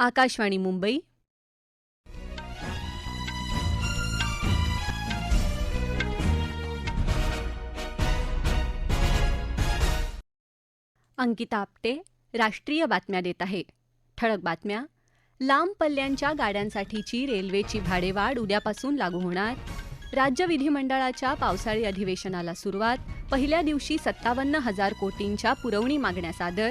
आकाशवाणी मुंबई. अंकिता आपटे राष्ट्रीय बातम्या देत आहे. ठळक बातम्या. लांब पल्ल्यांच्या गाड्यांसाठीची रेल्वेची भाडेवाढ उद्यापासून लागू होणार. राज्य विधिमंडळाच्या पावसाळी अधिवेशनाला सुरुवात. पहिल्या दिवशी सत्तावन्न हजार कोटींच्या पुरवणी मागण्या सादर.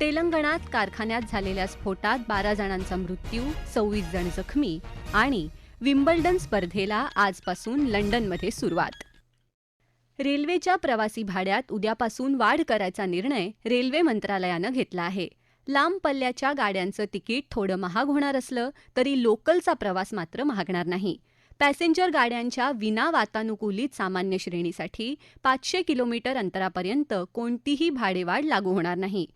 तेलंगणात कारखान्यात झालेल्या स्फोटात बारा जणांचा मृत्यू सव्वीस जण जखमी आणि विम्बल्डन स्पर्धेला आजपासून लंडनमध्ये सुरुवात. रेल्वेच्या प्रवासी भाड्यात उद्यापासून वाढ करायचा निर्णय रेल्वे मंत्रालयानं घेतला आहे. लांब पल्ल्याच्या गाड्यांचं तिकीट थोडं महाग होणार असलं तरी लोकलचा प्रवास मात्र महागणार नाही. पॅसेंजर गाड्यांच्या विना वातानुकूलित सामान्य श्रेणीसाठी पाचशे किलोमीटर अंतरापर्यंत कोणतीही भाडेवाढ लागू होणार नाही.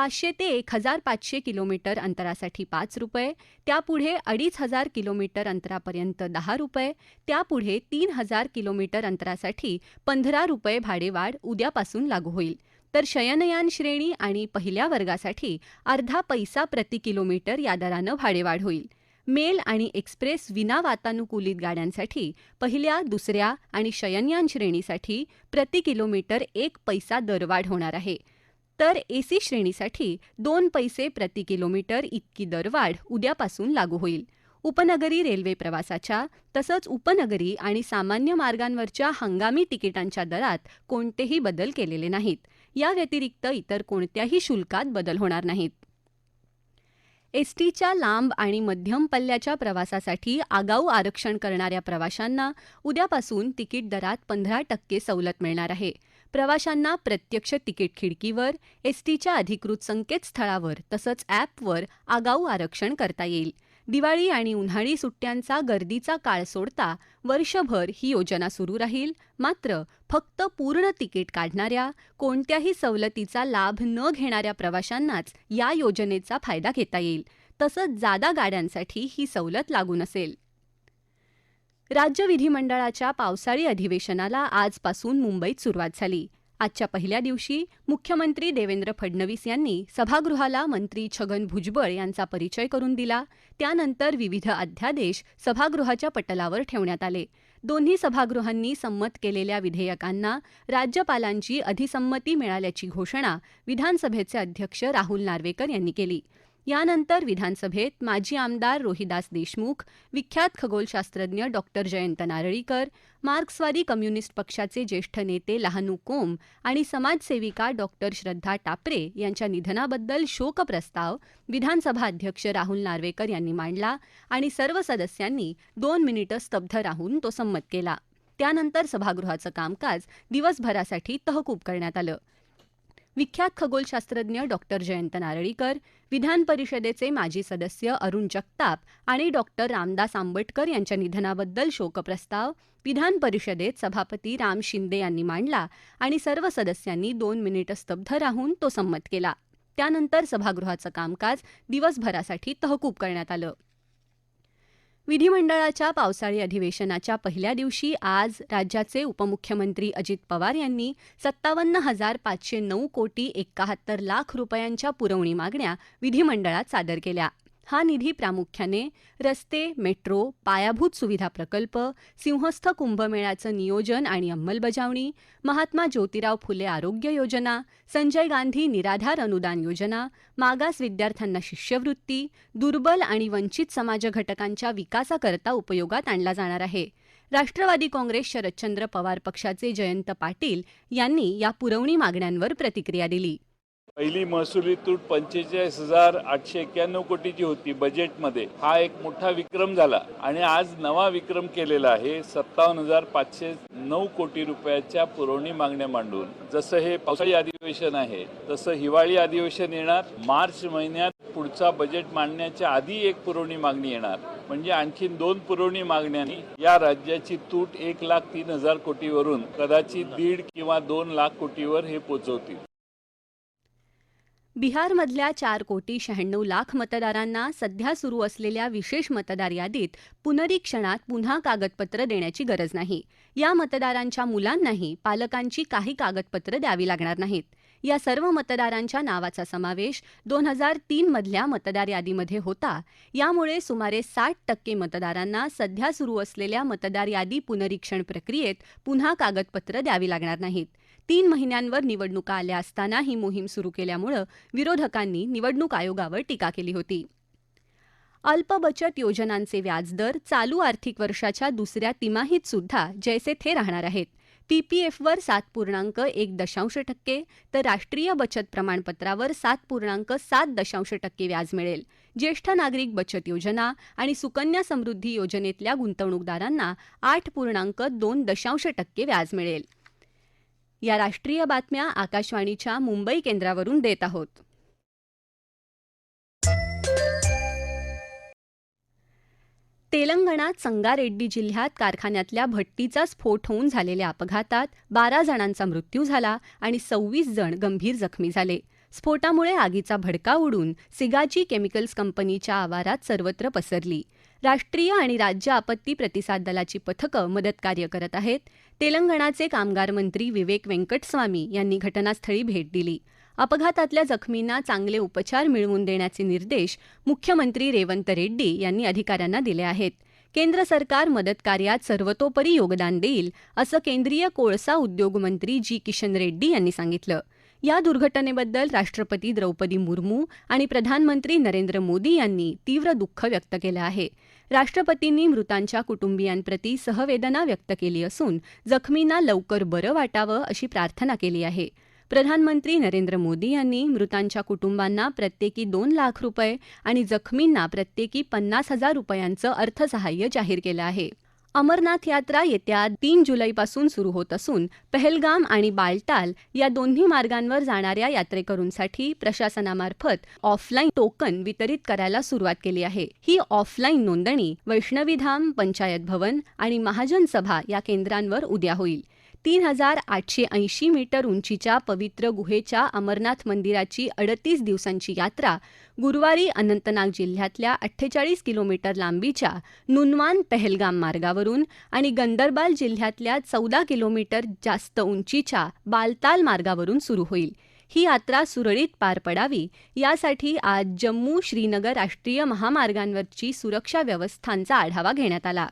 पाचशे ते एक हजार पाचशे किलोमीटर अंतरासाठी पाच रुपये त्यापुढे अडीच हजार किलोमीटर अंतरापर्यंत दहा रुपये त्यापुढे तीन हजार किलोमीटर अंतरासाठी पंधरा रुपये भाडेवाढ उद्यापासून लागू होईल. तर शयनयान श्रेणी आणि पहिल्या वर्गासाठी अर्धा पैसा प्रति किलोमीटर या दरानं भाडेवाढ होईल. मेल आणि एक्सप्रेस विना वातानुकूलित गाड्यांसाठी पहिल्या दुसऱ्या आणि शयनयान श्रेणीसाठी प्रति किलोमीटर एक पैसा दरवाढ होणार आहे. तर एसी श्रेणीसाठी दोन पैसे प्रति किलोमीटर इतकी दरवाढ उद्यापासून लागू होईल. उपनगरी रेल्वे प्रवासाच्या तसंच उपनगरी आणि सामान्य मार्गांवरच्या हंगामी तिकिटांच्या दरात कोणतेही बदल केलेले नाहीत. या व्यतिरिक्त इतर कोणत्याही शुल्कात बदल होणार नाहीत. एसटीच्या लांब आणि मध्यम पल्ल्याच्या प्रवासासाठी आगाऊ आरक्षण करणाऱ्या प्रवाशांना उद्यापासून तिकीट दरात पंधरा टक्के सवलत मिळणार आहे. प्रवाशांना प्रत्यक्ष तिकीट खिडकीवर एसटीच्या अधिकृत संकेतस्थळावर तसंच ॲपवर आगाऊ आरक्षण करता येईल. दिवाळी आणि उन्हाळी सुट्ट्यांचा गर्दीचा काळ सोडता वर्षभर ही योजना सुरू राहील. मात्र फक्त पूर्ण तिकीट काढणाऱ्या कोणत्याही सवलतीचा लाभ न घेणाऱ्या प्रवाशांनाच या योजनेचा फायदा घेता येईल. तसंच जादा गाड्यांसाठी ही सवलत लागू नसेल. राज्य विधिमंडळाच्या पावसाळी अधिवेशनाला आजपासून मुंबईत सुरुवात झाली. आजच्या पहिल्या दिवशी मुख्यमंत्री देवेंद्र फडणवीस यांनी सभागृहाला मंत्री छगन भुजबळ यांचा परिचय करून दिला. त्यानंतर विविध अध्यादेश सभागृहाच्या पटलावर ठेवण्यात आले. दोन्ही सभागृहांनी संमत केलेल्या विधेयकांना राज्यपालांची अधिसंमती मिळाल्याची घोषणा विधानसभेचे अध्यक्ष राहुल नार्वेकर यांनी केली. यानंतर विधानसभेत माजी आमदार रोहिदास देशमुख विख्यात खगोलशास्त्रज्ञ डॉक्टर जयंत नारळीकर मार्क्सवादी कम्युनिस्ट पक्षाचे ज्येष्ठ नेते लहानू कोम आणि समाजसेविका डॉक्टर श्रद्धा टापरे यांच्या निधनाबद्दल शोकप्रस्ताव विधानसभा अध्यक्ष राहुल नार्वेकर यांनी मांडला आणि सर्व सदस्यांनी दोन मिनिटं स्तब्ध राहून तो संमत केला. त्यानंतर सभागृहाचं कामकाज दिवसभरासाठी तहकूब करण्यात आलं. विख्यात खगोलशास्त्रज्ञ डॉक्टर जयंत नारळीकर विधान परिषदेचे माजी सदस्य अरुण जगताप आणि डॉक्टर रामदास आंबटकर यांच्या निधनाबद्दल शोकप्रस्ताव विधान परिषदेत सभापती राम शिंदे यांनी मांडला आणि सर्व सदस्यांनी दोन मिनिटं स्तब्ध राहून तो संमत केला. त्यानंतर सभागृहाचं कामकाज दिवसभरासाठी तहकूब करण्यात आलं. विधिमंडळाच्या पावसाळी अधिवेशनाच्या पहिल्या दिवशी आज राज्याचे उपमुख्यमंत्री अजित पवार यांनी सत्तावन्न हजार पाचशे नऊ कोटी एकाहत्तर लाख रुपयांच्या पुरवणी मागण्या विधिमंडळात सादर केल्या. हा निधी प्रामुख्याने रस्ते मेट्रो पायाभूत सुविधा प्रकल्प सिंहस्थ कुंभमेळ्याचं नियोजन आणि अंमलबजावणी महात्मा ज्योतिराव फुले आरोग्य योजना संजय गांधी निराधार अनुदान योजना मागास विद्यार्थ्यांना शिष्यवृत्ती दुर्बल आणि वंचित समाज घटकांच्या विकासाकरता उपयोगात आणला जाणार आहे. राष्ट्रवादी काँग्रेस शरदचंद्र पवार पक्षाचे जयंत पाटील यांनी या पुरवणी मागण्यांवर प्रतिक्रिया दिली. पहिली महसुली तूट पंचेचाळीस हजार आठशे एक्क्याण्णव कोटीची होती बजेटमध्ये हा एक मोठा विक्रम झाला आणि आज नवा विक्रम केलेला आहे. सत्तावन्न हजार पाचशे नऊ कोटी रुपयाच्या पुरवणी मागण्या मांडून. जसं हे पावसाळी अधिवेशन आहे तसं हिवाळी अधिवेशन येणार. मार्च महिन्यात पुढचा बजेट मांडण्याच्या आधी एक पुरवणी मागणी येणार. म्हणजे आणखीन दोन पुरवणी मागण्यांनी या राज्याची तूट एक लाख तीन हजार कोटीवरून कदाचित दीड किंवा दोन लाख कोटीवर हे पोचवतील. बिहारमधल्या चार कोटी शहाण्णव लाख मतदारांना सध्या सुरू असलेल्या विशेष मतदार यादीत पुनरीक्षणात पुन्हा कागदपत्र देण्याची गरज नाही. या मतदारांच्या मुलांनाही पालकांची काही कागदपत्र द्यावी लागणार नाहीत. या सर्व मतदारांच्या नावाचा समावेश दोन हजार तीनमधल्या मतदार यादीमध्ये होता. यामुळे सुमारे साठ टक्के मतदारांना सध्या सुरू असलेल्या मतदार यादी पुनरीक्षण प्रक्रियेत पुन्हा कागदपत्र द्यावी लागणार नाहीत. तीन महिन्यांवर निवडणुका आल्या असताना ही मोहीम सुरू केल्यामुळं विरोधकांनी निवडणूक आयोगावर टीका केली होती. अल्प बचत योजनांचे व्याजदर चालू आर्थिक वर्षाच्या दुसऱ्या तिमाहीत सुद्धा जैसे थे राहणार आहेत. पीपीएफवर सात पूर्णांक एक दशांश टक्के तर राष्ट्रीय बचत प्रमाणपत्रावर सात पूर्णांक सात दशांश टक्के व्याज मिळेल. ज्येष्ठ नागरिक बचत योजना आणि सुकन्या समृद्धी योजनेतल्या गुंतवणूकदारांना आठ पूर्णांक दोन दशांश टक्के व्याज मिळेल. या राष्ट्रीय बातम्या आकाशवाणीच्या मुंबई केंद्रावरून देत आहोत. तेलंगणात संगारेड्डी जिल्ह्यात कारखान्यातल्या भट्टीचा स्फोट होऊन झालेल्या अपघातात बारा जणांचा मृत्यू झाला आणि सव्वीस जण गंभीर जखमी झाले. स्फोटामुळे आगीचा भडका उडून सिगाची केमिकल्स कंपनीच्या आवारात सर्वत्र पसरली. राष्ट्रीय आणि राज्य आपत्ती प्रतिसाद दलाची पथकं मदतकार्य करत आहेत. तेलंगणाचे कामगार मंत्री विवेक वेंकटस्वामी यांनी घटनास्थळी भेट दिली. अपघातातल्या जखमींना चांगले उपचार मिळवून देण्याचे निर्देश मुख्यमंत्री रेवंत रेड्डी यांनी अधिकाऱ्यांना दिले आहेत. केंद्र सरकार मदतकार्यात सर्वतोपरी योगदान देईल असं केंद्रीय कोळसा उद्योग मंत्री जी. किशन रेड्डी यांनी सांगितलं. या दुर्घटनेबद्दल राष्ट्रपती द्रौपदी मुर्मू आणि प्रधानमंत्री नरेंद्र मोदी यांनी तीव्र दुःख व्यक्त केलं आहे. राष्ट्रपतींनी मृतांच्या कुटुंबियांप्रती सहवेदना व्यक्त केली असून जखमींना लवकर बरं वाटावं अशी प्रार्थना केली आहे. प्रधानमंत्री नरेंद्र मोदी यांनी मृतांच्या कुटुंबांना प्रत्येकी दोन लाख रुपये आणि जखमींना प्रत्येकी पन्नास हजार रुपयांचं अर्थसहाय्य जाहीर केलं आहे. अमरनाथ यात्रा येत्या तीन जुलैपासून सुरू होत असून पहलगाम आणि बालटाल या दोन्ही मार्गांवर जाणाऱ्या यात्रेकरूंसाठी प्रशासनामार्फत ऑफलाईन टोकन वितरित करायला सुरुवात केली आहे. ही ऑफलाईन नोंदणी वैष्णवीधाम पंचायत भवन आणि महाजन सभा या केंद्रांवर उद्या होईल. तीन हजार आठशे ऐंशी मीटर उंचीच्या पवित्र गुहेच्या अमरनाथ मंदिराची अडतीस दिवसांची यात्रा गुरुवारी अनंतनाग जिल्ह्यातल्या अठ्ठेचाळीस किलोमीटर लांबीच्या नुनवान पहलगाम मार्गावरून आणि गंदरबाल जिल्ह्यातल्या चौदा किलोमीटर जास्त उंचीच्या बालताल मार्गावरून सुरू होईल. ही यात्रा सुरळीत पार पडावी. यासाठी आज जम्मू श्रीनगर राष्ट्रीय महामार्गांवरची सुरक्षा व्यवस्थांचा आढावा घेण्यात आला.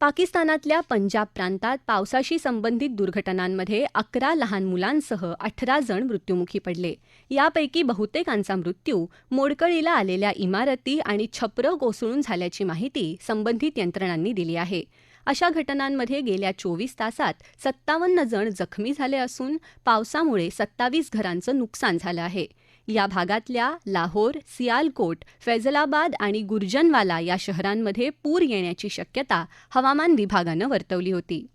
पाकिस्तानातल्या पंजाब प्रांतात पावसाशी संबंधित दुर्घटनांमध्ये अकरा लहान मुलांसह अठरा जण मृत्युमुखी पडले. यापैकी बहुतेकांचा मृत्यू मोडकळीला आलेल्या इमारती आणि छपरं कोसळून झाल्याची माहिती संबंधित यंत्रणांनी दिली आहे. अशा घटनांमध्ये गेल्या चोवीस तासात सत्तावन्न जण जखमी झाले असून पावसामुळे सत्तावीस घरांचं नुकसान झालं आहे. या भागातल्या लाहोर सियालकोट फैजलाबाद आणि गुर्जनवाला या शहरांमध्ये पूर येण्याची शक्यता हवामान विभागानं वर्तवली होती.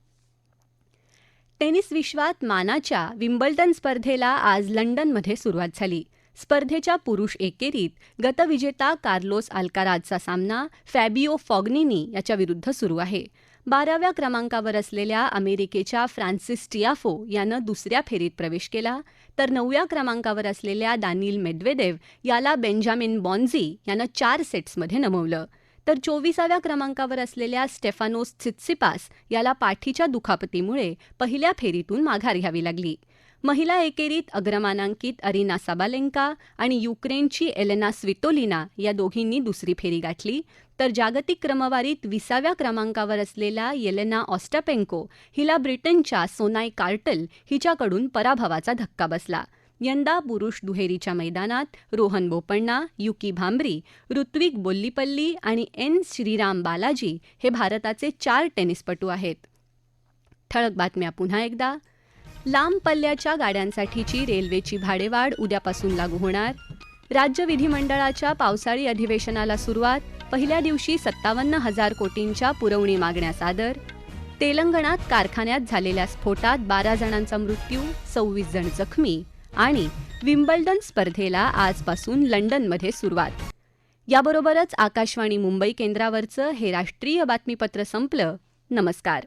टेनिस विश्वात मानाच्या विम्बल्डन स्पर्धेला आज लंडनमध्ये सुरुवात झाली. स्पर्धेच्या पुरुष एकेरीत गतविजेता कार्लोस अल्काराजचा सामना फॅबिओ फॉग्निनी याच्याविरुद्ध सुरू आहे. बाराव्या क्रमांकावर असलेल्या अमेरिकेच्या फ्रान्सिस टियाफो यानं दुसऱ्या फेरीत प्रवेश केला. तर नवव्या क्रमांकावर असलेल्या दानिल मेदवेदेव याला बेंजामिन बॉन्झी यानं चार सेट्समध्ये नमवलं. तर चोवीसाव्या क्रमांकावर असलेल्या स्टेफानोस सित्सिपास याला पाठीच्या दुखापतीमुळे पहिल्या फेरीतून माघार घ्यावी लागली. महिला एकेरीत अग्रमानांकित अरिना साबालेंका आणि युक्रेनची एलेना स्वितोलिना या दोघींनी दुसरी फेरी गाठली. तर जागतिक क्रमवारीत विसाव्या क्रमांकावर असलेल्या येलेना ऑस्टापेंको हिला ब्रिटनच्या सोनाई कार्टल हिच्याकडून पराभवाचा धक्का बसला. यंदा पुरुष दुहेरीच्या मैदानात रोहन बोपण्णा युकी भांबरी ऋत्विक बोल्लीपल्ली आणि एन. श्रीराम बालाजी हे भारताचे चार टेनिसपटू आहेत. ठळक बातम्या पुन्हा एकदा. लांब पल्ल्याच्या गाड्यांसाठीची रेल्वेची भाडेवाढ उद्यापासून लागू होणार. राज्य विधिमंडळाच्या पावसाळी अधिवेशनाला सुरुवात. पहिल्या दिवशी सत्तावन्न हजार कोटींच्या पुरवणी मागण्या सादर तेलंगणात कारखान्यात झालेल्या स्फोटात बारा जणांचा मृत्यू सव्वीस जण जखमी आणि विम्बल्डन स्पर्धेला आजपासून लंडनमध्ये सुरुवात. याबरोबरच आकाशवाणी मुंबई केंद्रावरचं हे राष्ट्रीय बातमीपत्र संपलं. नमस्कार.